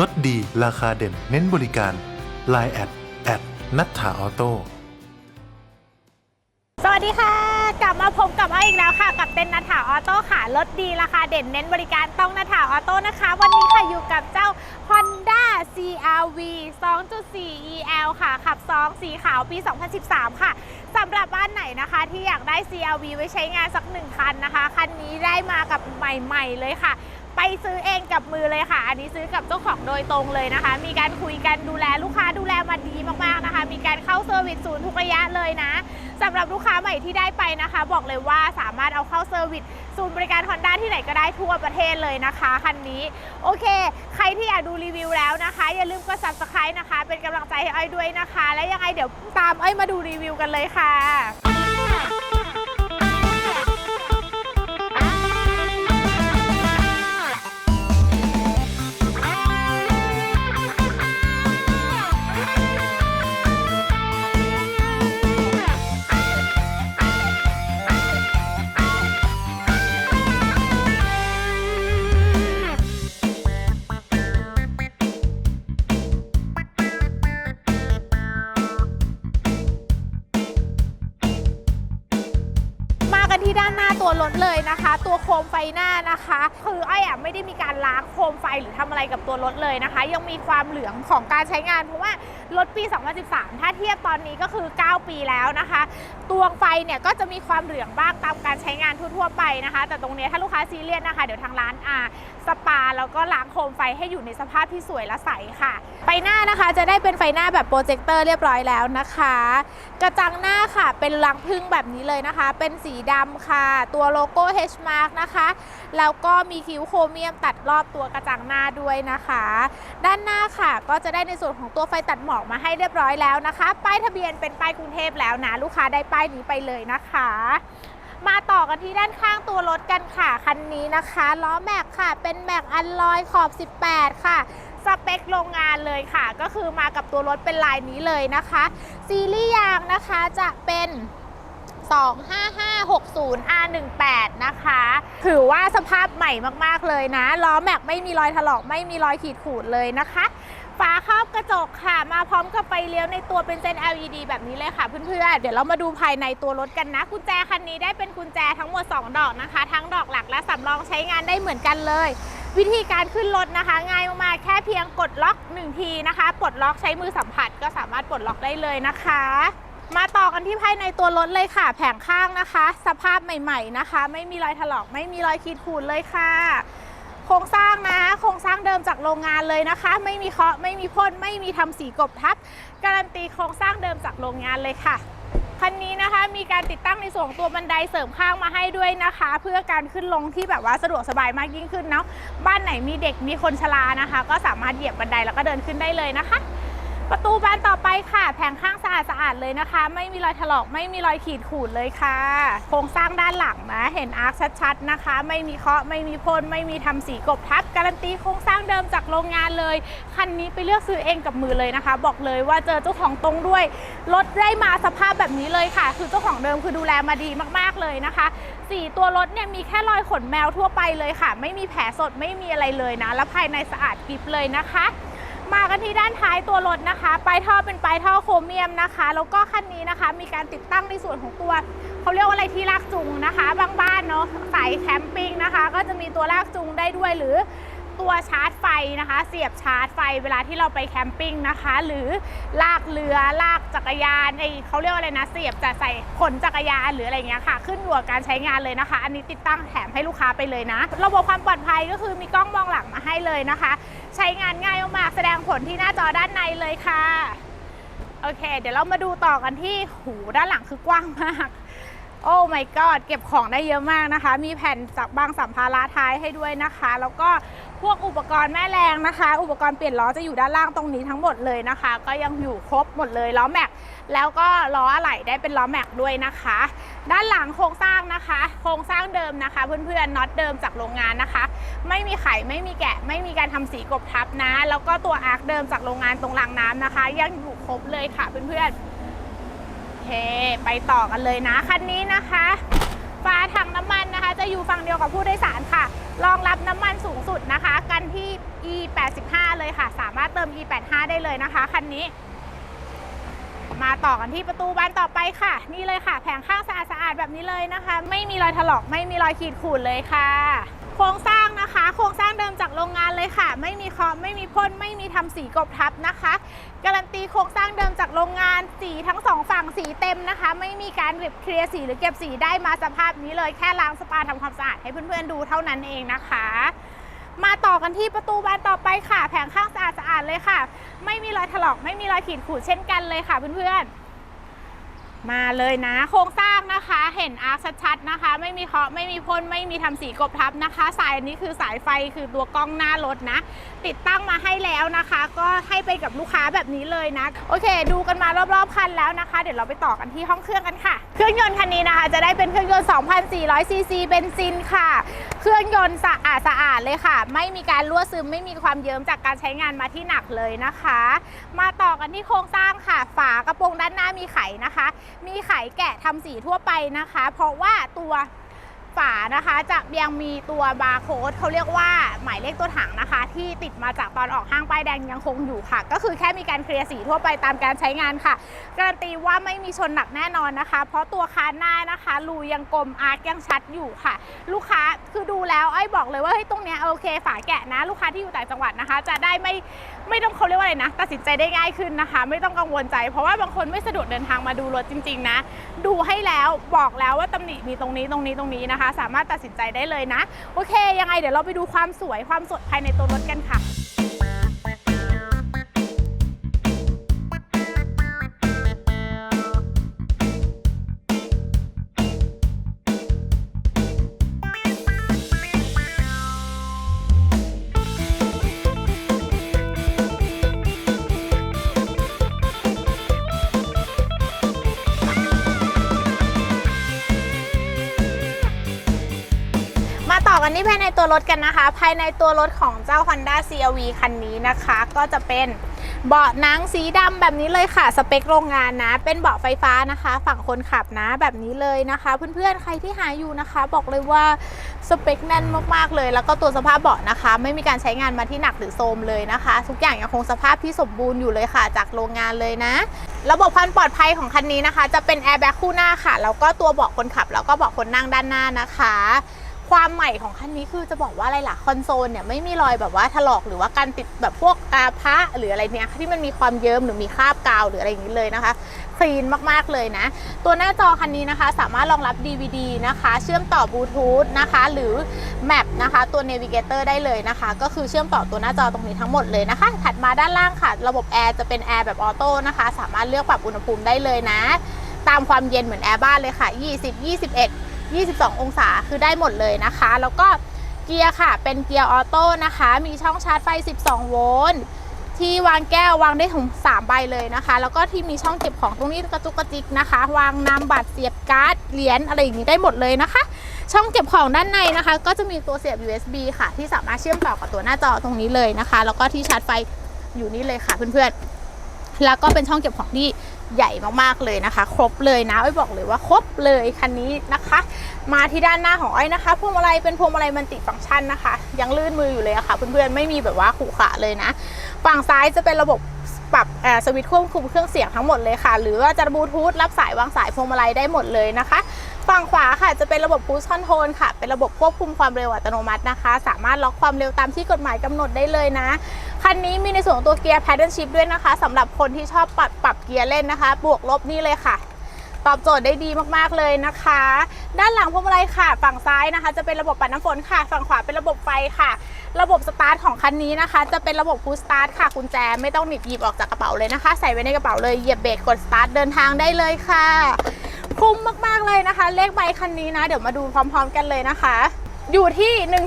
ลดดีราคาเด่น เน้นบริการ Line แอดแอดนัทธาออโต้สวัสดีค่ะ กลับมาพบกับอ้อยอีกแล้วค่ะ กับเต้นนัทถาออโต้ค่ะรถดีราคาเด่นเน้นบริการต้องนัทถาออโต้นะคะ วันนี้ค่ะอยู่กับเจ้า Honda CRV 2.4 EL ค่ะ ขับ 2 สีขาวปี 2013 ค่ะสำหรับบ้านไหนนะคะที่อยากได้ CRV ไว้ใช้งานสักหนึ่งคันนะคะ คันนี้ได้มากับใหม่ ๆ เลยค่ะ ซื้อเองกับมือเลยค่ะ อันนี้ซื้อกับเจ้าของโดยตรงเลยนะคะ มีการคุยกันดูแลลูกค้าดูแลมาดีมากๆนะคะ มีการเข้าเซอร์วิสศูนย์ทุกระยะเลยนะสำหรับลูกค้าใหม่ที่ได้ไปนะคะ บอกเลยว่าสามารถเอาเข้าเซอร์วิสศูนย์บริการ Honda ที่ไหนก็ได้ทั่วประเทศเลยนะคะคันนี้ โอเค ใครที่อยากดูรีวิวแล้วนะคะ อย่าลืมกด subscribe นะคะ เป็นกำลังใจให้อ้อยด้วยนะคะ และยังไงเดี๋ยวตามอ้อยมาดูรีวิวกันเลยค่ะ มไฟหน้านะคะ คืออ้อยอะไม่ได้มีการล้างโคมไฟหรือทำอะไรกับตัวรถเลยนะคะ ยังมีความเหลืองของการใช้งาน เพราะว่ารถปี 2013 ถ้าเทียบตอนนี้ก็คือ 9 ปีแล้วนะคะตัวไฟเนี่ยก็จะมีความเหลืองบ้างตามการใช้งานทั่วๆไปนะคะ แต่ตรงนี้ถ้าลูกค้าซีเรียสนะคะ เดี๋ยวทางร้านอาสปาแล้วก็ล้างโคมไฟให้อยู่ในสภาพที่สวยและใสค่ะ ไฟหน้านะคะจะได้เป็นไฟหน้าแบบโปรเจคเตอร์เรียบร้อยแล้วนะคะ กระจังหน้าค่ะเป็นรังพึ่งแบบนี้เลยนะคะ เป็นสีดำค่ะ ตัวโลโก้ H mark นะคะแล้วก็มีคิ้วโครเมียมตัดรอบตัวกระจังหน้าด้วยนะคะ ด้านหน้าค่ะ ก็จะได้ในส่วนของตัวไฟตัดหมอกมาให้เรียบร้อยแล้วนะคะ ป้ายทะเบียนเป็นป้ายกรุงเทพแล้วนะ ลูกค้าได้ป้ายนี้ไปเลยนะคะมาต่อกันที่ด้านข้างตัวรถกันค่ะ คันนี้นะคะล้อแม็กค่ะ เป็นแม็กอันลอยขอบ 18 ค่ะ สเปคโรงงานเลยค่ะ ก็คือมากับตัวรถเป็นลายนี้เลยนะคะ ซีรีส์ยางนะคะจะเป็น 25560 R18 นะคะ ถือว่าสภาพใหม่มากๆเลยนะ ล้อแม็กไม่มีรอยถลอก ไม่มีรอยขีดขูดเลยนะคะฝาครอบกระจกค่ะ มาพร้อมกับไฟเลี้ยวในตัวเป็นเส้น LED แบบนี้เลยค่ะเพื่อนๆ เดี๋ยวเรามาดูภายในตัวรถกันนะ กุญแจคันนี้ได้เป็นกุญแจทั้งหมด 2 ดอกนะคะ ทั้งดอกหลักและสำรองใช้งานได้เหมือนกันเลย วิธีการขึ้นรถนะคะ ง่ายมากๆ แค่เพียงกดล็อก 1 ทีนะคะ ปลดล็อกใช้มือสัมผัสก็สามารถปลดล็อกได้เลยนะคะ มาต่อกันที่ภายในตัวรถเลยค่ะ แผงข้างนะคะ สภาพใหม่ ๆนะคะ ไม่มีรอยถลอกไม่มีรอยขีดข่วนเลยค่ะ โครงสร้างนะโครงสร้างเดิมจากโรงงานเลยนะคะ ไม่มีเคาะไม่มีพ่นไม่มีทำสีกบทับ การันตีโครงสร้างเดิมจากโรงงานเลยค่ะคันนี้นะคะมีการติดตั้งในส่วนตัวบันไดเสริมข้างมาให้ด้วยนะคะ เพื่อการขึ้นลงที่แบบว่าสะดวกสบายมากยิ่งขึ้นเนาะบ้านไหนมีเด็กมีคนชรานะคะ ก็สามารถเหยียบบันไดแล้วก็เดินขึ้นได้เลยนะคะ ประตูบานต่อไปค่ะ แผงข้างสะอาดสะอาดเลยนะคะ ไม่มีรอยถลอกไม่มีรอยขีดข่วนเลยค่ะ โครงสร้างด้านหลังนะ เห็นอาร์คชัดๆนะคะ ไม่มีเคาะไม่มีพ่นไม่มีทำสีกบทับ การันตีโครงสร้างเดิมจากโรงงานเลย คันนี้ไปเลือกซื้อเองกับมือเลยนะคะ บอกเลยว่าเจอเจ้าของตรงด้วยรถได้มาสภาพแบบนี้เลยค่ะ คือเจ้าของเดิมคือดูแลมาดีมากๆเลยนะคะสีตัวรถเนี่ยมีแค่รอยขนแมวทั่วไปเลยค่ะ ไม่มีแผลสดไม่มีอะไรเลยนะ และภายในสะอาดกริบเลยนะคะ มากันที่ด้านท้ายตัวรถนะคะปลายท่อเป็นปลายท่อโครเมียมนะคะ แล้วก็คันนี้นะคะ มีการติดตั้งในส่วนของตัวเขาเรียกว่าอะไรที่ลากจูงนะคะ บางบ้านเนาะสายแคมปิ้งนะคะ ก็จะมีตัวลากจูงได้ด้วยหรือ ตัวชาร์จไฟนะคะ เสียบชาร์จไฟเวลาที่เราไปแคมปิ้งนะคะ หรือลากเรือลากจักรยานไอเขาเรียกว่าอะไรนะ เสียบจะใส่ขนจักรยานหรืออะไรเงี้ยค่ะ ขึ้นอยู่กับการใช้งานเลยนะคะ อันนี้ติดตั้งแถมให้ลูกค้าไปเลยนะ ระบบความปลอดภัยก็คือมีกล้องมองหลังมาให้เลยนะคะ ใช้งานง่ายมากๆแสดงผลที่หน้าจอด้านในเลยค่ะโอเค เดี๋ยวเรามาดูต่อกันที่หูด้านหลังคือกว้างมากโอ้ my god เก็บของได้เยอะมากนะคะ มีแผ่นจากบางสัมภาระท้ายให้ด้วยนะคะ แล้วก็พวกอุปกรณ์แม่แรงนะคะ อุปกรณ์เปลี่ยนล้อจะอยู่ด้านล่างตรงนี้ทั้งหมดเลยนะคะ ก็ยังอยู่ครบหมดเลยล้อแม็กแล้วก็ล้ออะไหล่ได้เป็นล้อแม็กด้วยนะคะ ด้านหลังโครงสร้างนะคะ โครงสร้างเดิมนะคะ เพื่อนๆน็อตเดิมจากโรงงานนะคะ ไม่มีไขไม่มีแกะ ไม่มีการทำสีกบทับนะ แล้วก็ตัวอาร์คเดิมจากโรงงานตรงรางน้ำนะคะ ยังอยู่ครบเลยค่ะเพื่อนๆโอเคไปต่อกันเลยนะคันนี้นะคะไฝาถั จะอยู่ฝั่งเดียวกับผู้โดยสารค่ะ รองรับน้ำมันสูงสุดนะคะ กันที่ e 8 5 เลยค่ะ สามารถเติม e 8 5 ได้เลยนะคะคันนี้ มาต่อกันที่ประตูบานต่อไปค่ะ นี่เลยค่ะ แผงข้างสะอาดสะอาดๆแบบนี้เลยนะคะ ไม่มีรอยถลอกไม่มีรอยขีดข่วนเลยค่ะ โครงสร้างนะคะ โครงสร้างเดิมจากโรงงานเลยค่ะ ไม่มีคาะไม่มีพ่นไม่มีทำสีกบทับนะคะ การันตีโครงสร้างเดิมจากโรงงานสีทั้งสองฝั่งสีเต็มนะคะ ไม่มีการเก็บเคลียร์สีหรือเก็บสีได้มาสภาพนี้เลยแค่ล้างสปาทำความสะอาดให้เพื่อนๆดูเท่านั้นเองนะคะมาต่อกันที่ประตูบานต่อไปค่ะ แผงข้างสะอาดสะอาดเลยค่ะ ไม่มีรอยถลอกไม่มีรอยขีดข่วนเช่นกันเลยค่ะเพื่อนๆ มาเลยนะ โครงสร้างนะคะ เห็นอาร์คชัดๆนะคะ ไม่มีเคาะไม่มีพ่นไม่มีทำสีกบทับนะคะ สายอันนี้คือสายไฟคือตัวกล้องหน้ารถนะ ติดตั้งมาให้แล้วนะคะ ก็ให้ไปกับลูกค้าแบบนี้เลยนะ โอเค ดูกันมารอบๆคันแล้วนะคะ เดี๋ยวเราไปต่อกันที่ห้องเครื่องกันค่ะ เครื่องยนต์คันนี้นะคะ จะได้เป็นเครื่องยนต์ 2,400 ซีซีเบนซินค่ะ เครื่องยนต์สะอาดสะอาดเลยค่ะ ไม่มีการรั่วซึมไม่มีความเยิ้มจากการใช้งานมาที่หนักเลยนะคะ มาต่อกันที่โครงสร้างค่ะ ฝากระโปรงด้านหน้ามีไขนะคะ มีไขแกะทำสีทั่วไปนะคะ เพราะว่าตัว นะคะ จะยังมีตัวบาร์โค้ดเขาเรียกว่าหมายเลขตัวถังนะคะ ที่ติดมาจากตอนออกห้างป้ายแดงยังคงอยู่ค่ะ ก็คือแค่มีการเคลียร์สีทั่วไปตามการใช้งานค่ะการันตีว่าไม่มีชนหนักแน่นอนนะคะ เพราะตัวคานหน้านะคะรูยังกลมอาร์คยังชัดอยู่ค่ะ ลูกค้าคือดูแล้วไอ้บอกเลยว่าเฮ้ยตรงเนี้ยโอเค ฝาแกะนะ ลูกค้าที่อยู่ต่างจังหวัดนะคะ จะได้ไม่ไม่ต้องเขาเรียกว่าอะไรนะ ตัดสินใจได้ง่ายขึ้นนะคะ ไม่ต้องกังวลใจ เพราะว่าบางคนไม่สะดวกเดินทางมาดูรถจริง ๆ นะ ดูให้แล้วบอกแล้วว่าตำหนิมีตรงนี้ตรงนี้ตรงนี้นะคะ สามารถตัดสินใจได้เลยนะ โอเค ยังไงเดี๋ยวเราไปดูความสวยความสดภายในตัวรถกันค่ะ นี่ภายในตัวรถกันนะคะ ภายในตัวรถของเจ้า Honda CRV คันนี้นะคะ ก็จะเป็นเบาะหนังสีดำแบบนี้เลยค่ะ สเปคโรงงานนะ เป็นเบาะไฟฟ้านะคะ ฝั่งคนขับนะแบบนี้เลยนะคะ เพื่อนๆใครที่หาอยู่นะคะ บอกเลยว่าสเปคแน่นมากๆเลย แล้วก็ตัวสภาพเบาะนะคะ ไม่มีการใช้งานมาที่หนักหรือโทรมเลยนะคะ ทุกอย่างยังคงสภาพที่สมบูรณ์อยู่เลยค่ะ จากโรงงานเลยนะ ระบบความปลอดภัยของคันนี้นะคะ จะเป็นแอร์แบ็กคู่หน้าค่ะแล้วก็ตัวเบาะคนขับแล้วก็เบาะคนนั่งด้านหน้านะคะ ความใหม่ของคันนี้คือจะบอกว่าอะไรล่ะคอนโซลเนี่ยไม่มีรอยแบบว่าถลอกหรือว่าการติดแบบพวกกาพะหรืออะไรเนี่ยที่มันมีความเยิ้มหรือมีคราบกาวหรืออะไรอย่างนี้เลยนะคะคลีนมากๆเลยนะ ตัวหน้าจอคันนี้นะคะ สามารถรองรับ DVD นะคะ เชื่อมต่อบลูทูธนะคะ หรือแมปนะคะ ตัว Navigator ได้เลยนะคะ ก็คือเชื่อมต่อตัวหน้าจอตรงนี้ทั้งหมดเลยนะคะ ถัดมาด้านล่างค่ะ ระบบแอร์จะเป็นแอร์แบบออโต้นะคะ สามารถเลือกปรับอุณหภูมิได้เลยนะ ตามความเย็นเหมือนแอร์บ้านเลยค่ะ 20 21 22 องศาคือได้หมดเลยนะคะ แล้วก็เกียร์ค่ะ เป็นเกียร์ออโต้นะคะ มีช่องชาร์จไฟ 12 โวลต์ที่วางแก้ววางได้ถึง 3 ใบเลยนะคะ แล้วก็ที่มีช่องเก็บของตรงนี้กระจุกกระจิกนะคะ วางนามบัตรเสียบการ์ดเหรียญอะไรอย่างนี้ได้หมดเลยนะคะ ช่องเก็บของด้านในนะคะ ก็จะมีตัวเสียบ USB ค่ะ ที่สามารถเชื่อมต่อกับตัวหน้าจอตรงนี้เลยนะคะ แล้วก็ที่ชาร์จไฟอยู่นี่เลยค่ะเพื่อนๆแล้วก็เป็นช่องเก็บของที่ ใหญ่มากๆเลยนะคะ ครบเลยนะอ้อยบอกเลยว่าครบเลยคันนี้นะคะ มาที่ด้านหน้าของอ้อยนะคะพวงมาลัยเป็นพวงมาลัยมันติฟังก์ชันนะคะ ยังลื่นมืออยู่เลยอะค่ะเพื่อนๆไม่มีแบบว่าขรุขะเลยนะฝั่งซ้ายจะเป็นระบบปรับเอ่อสวิตช์ควบคุมเครื่องเสียงทั้งหมดเลยค่ะ หรือว่าจะบลูทูธรับสายวางสายพวงมาลัยได้หมดเลยนะคะฝั่งขวาค่ะจะเป็นระบบ Cruise Control ค่ะ เป็นระบบควบคุมความเร็วอัตโนมัตินะคะ สามารถล็อกความเร็วตามที่กฎหมายกำหนดได้เลยนะ คันนี้มีในส่วนของตัวเกียร์ Paddle Shift ด้วยนะคะสำหรับคนที่ชอบปรับปรับเกียร์เล่นนะคะ บวกลบนี่เลยค่ะ ตอบโจทย์ได้ดีมากๆเลยนะคะ ด้านหลังพวงมาลัยค่ะ ฝั่งซ้ายนะคะ จะเป็นระบบปัดน้ำฝนค่ะ ฝั่งขวาเป็นระบบไฟค่ะ ระบบสตาร์ทของคันนี้นะคะ จะเป็นระบบคูสตาร์ทค่ะกุญแจไม่ต้องหนีบหยิบออกจากกระเป๋าเลยนะคะ ใส่ไว้ในกระเป๋าเลยเหยียบเบรกกดสตาร์ทเดินทางได้เลยค่ะคุ้มมากๆเลยนะคะ เลขใบคันนี้นะ เดี๋ยวมาดูพร้อม ๆ กันเลยนะคะ อยู่ที่ 1 1 1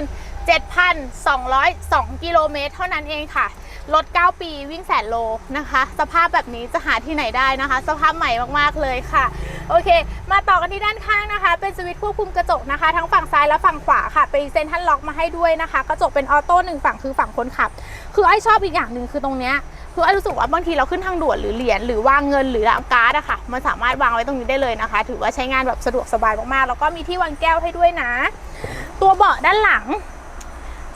7 202 กิโลเมตรเท่านั้นเองค่ะ รถ 9 ปีวิ่งแสนโลนะคะ สภาพแบบนี้จะหาที่ไหนได้นะคะ สภาพใหม่มากๆเลยค่ะ โอเค มาต่อกันที่ด้านข้างนะคะ เป็นสวิตช์ควบคุมกระจกนะคะ ทั้งฝั่งซ้ายและฝั่งขวาค่ะ เป็นเซนทรัลล็อกมาให้ด้วยนะคะ กระจกเป็นออโต้หนึ่งฝั่งคือฝั่งคนขับ คือไอ้ชอบอีกอย่างหนึ่งคือตรงเนี้ยคือไอ้รู้สึกว่าบางทีเราขึ้นทางด่วนหรือเหรียญหรือวางเงินหรือการ์ดอะค่ะ มันสามารถวางไว้ตรงนี้ได้เลยนะคะ ถือว่าใช้งานแบบสะดวกสบายมากๆ แล้วก็มีที่วางแก้วให้ด้วยนะ ตัวเบาะด้านหลัง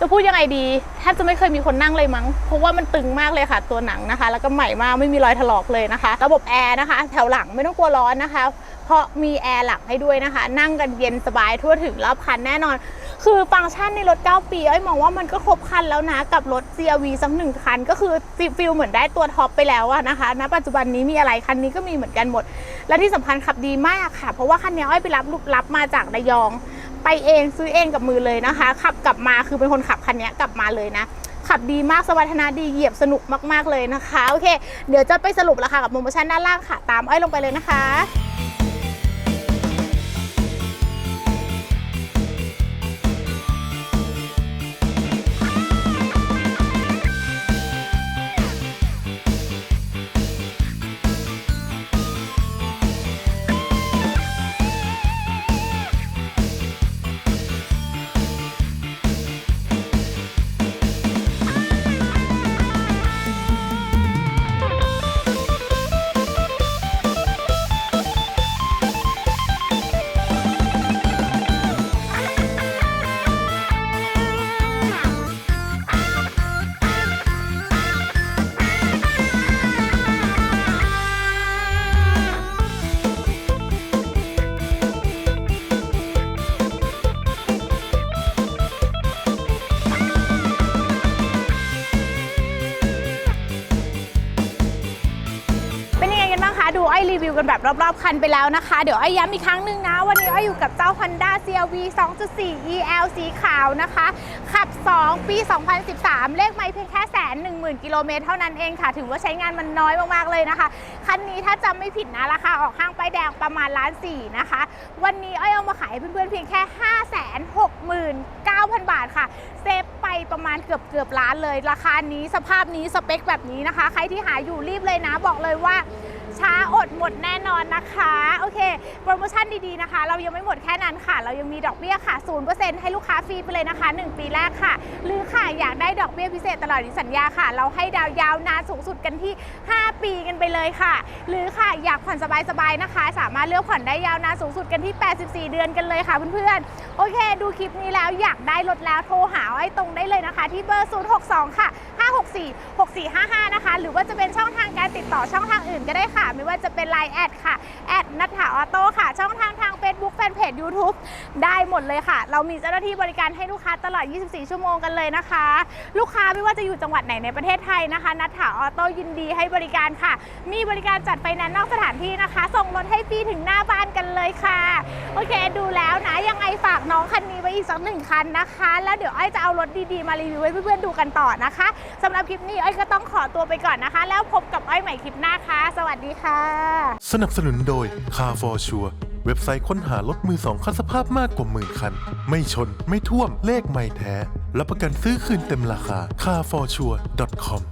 จะพูดยังไงดีแทบจะไม่เคยมีคนนั่งเลยมั้ง เพราะว่ามันตึงมากเลยค่ะ ตัวหนังนะคะ แล้วก็ใหม่มากไม่มีรอยถลอกเลยนะคะ ระบบแอร์นะคะ แถวหลังไม่ต้องกลัวร้อนนะคะ เพราะมีแอร์หลังให้ด้วยนะคะ นั่งกันเย็นสบายทั่วถึงรอบคันแน่นอน คือฟังก์ชันในรถ 9 ปีไอ้มองว่ามันก็ครบคันแล้วนะ กับรถ CRV สักหนึ่งคัน ก็คือฟิลเหมือนได้ตัวท็อปไปแล้วอะนะคะณปัจจุบันนี้มีอะไรคันนี้ก็มีเหมือนกันหมด และที่สำคัญขับดีมากค่ะ เพราะว่าคันนี้อ้อยไปรับลูกรับมาจากระยอง ไปเองซื้อเองกับมือเลยนะคะ ขับกลับมาคือเป็นคนขับคันนี้กลับมาเลยนะ ขับดีมากสมรรถนะดีเหยียบสนุกมากๆเลยนะคะ โอเค เดี๋ยวจะไปสรุปราคากับโปรโมชั่นด้านล่างค่ะ ตามอ้อยลงไปเลยนะคะ แบบรอบๆคันไปแล้วนะคะ เดี๋ยวไอ้ย้ำอีกครั้งหนึ่งนะ วันนี้ไอ้อยู่กับเจ้า Honda CRV 2.4 EL สีขาวนะคะ ขับ 2 ปี 2013 เลขไม่เพียงแค่แสนหนึ่งหมื่นกิโลเมตรเท่านั้นเองค่ะ ถือว่าใช้งานมันน้อยมากๆเลยนะคะ คันนี้ถ้าจำไม่ผิดนะราคาออกห้างไปแดงประมาณล้านสี่นะคะ วันนี้ไอ้เอามาขายเพื่อนๆเพียงแค่5 6 9 0 0 0 บาทค่ะเซฟไปประมาณเกือบเกือบล้านเลย ราคานี้สภาพนี้สเปคแบบนี้นะคะ ใครที่หาอยู่รีบเลยนะบอกเลยว่า ช้าอดหมดแน่นอนนะคะโอเค โปรโมชั่นดีๆนะคะ เรายังไม่หมดแค่นั้นค่ะ เรายังมีดอกเบี้ยค่ะ0%ให้ลูกค้าฟรีไปเลยนะคะ 1 ปีแรกค่ะ หรือค่ะอยากได้ดอกเบี้ยพิเศษตลอดสัญญาค่ะ เราให้ดาวยาวนานสูงสุดกันที่ 5 ปีกันไปเลยค่ะ หรือค่ะอยากผ่อนสบายๆนะคะ สามารถเลือกผ่อนได้ยาวนานสูงสุดกันที่ 84 เดือนกันเลยค่ะเพื่อนๆโอเค ดูคลิปนี้แล้วอยากได้รถแล้วโทรหาไอ้ตรงได้เลยนะคะ ที่เบอร์ 062 ค่ะ564 6455 นะคะ หรือว่าจะเป็นช่องทางการติดต่อช่องทางอื่นก็ได้ค่ะไม่ว่าจะเป็น Line แอดค่ะแอดนัทถาออโต้ค่ะ ช่องทางทาง Facebook แฟนเพจ YouTube ได้หมดเลยค่ะ เรามีเจ้าหน้าที่บริการให้ลูกค้าตลอด 24 ชั่วโมงกันเลยนะคะ ลูกค้าไม่ว่าจะอยู่จังหวัดไหนในประเทศไทยนะคะนัทถาออโต้ยินดีให้บริการค่ะ มีบริการจัดไฟแนนซ์นอกสถานที่นะคะ ส่งรถให้ฟรีถึงหน้าบ้านกันเลยค่ะ โอเคดูแล้วนะยังไงฝากน้องคันนี้ไว้อีกสักหนึ่งคันนะคะ แล้วเดี๋ยวอ้อยจะเอารถดีๆมารีวิวให้เพื่อนๆดูกันต่อนะคะสำหรับคลิปนี้อ้อยก็ต้องขอตัวไปก่อนนะคะ แล้วพบกับอ้อยใหม่คลิปหน้าค่ะ สวัสดีค่ะ สนับสนุนโดย Car for Sure เว็บไซต์ค้นหารถมือสองคันสภาพมากกว่าหมื่นคัน ไม่ชน ไม่ท่วม เลขไม่แท้ รับประกันซื้อคืนเต็มราคา carforsure.com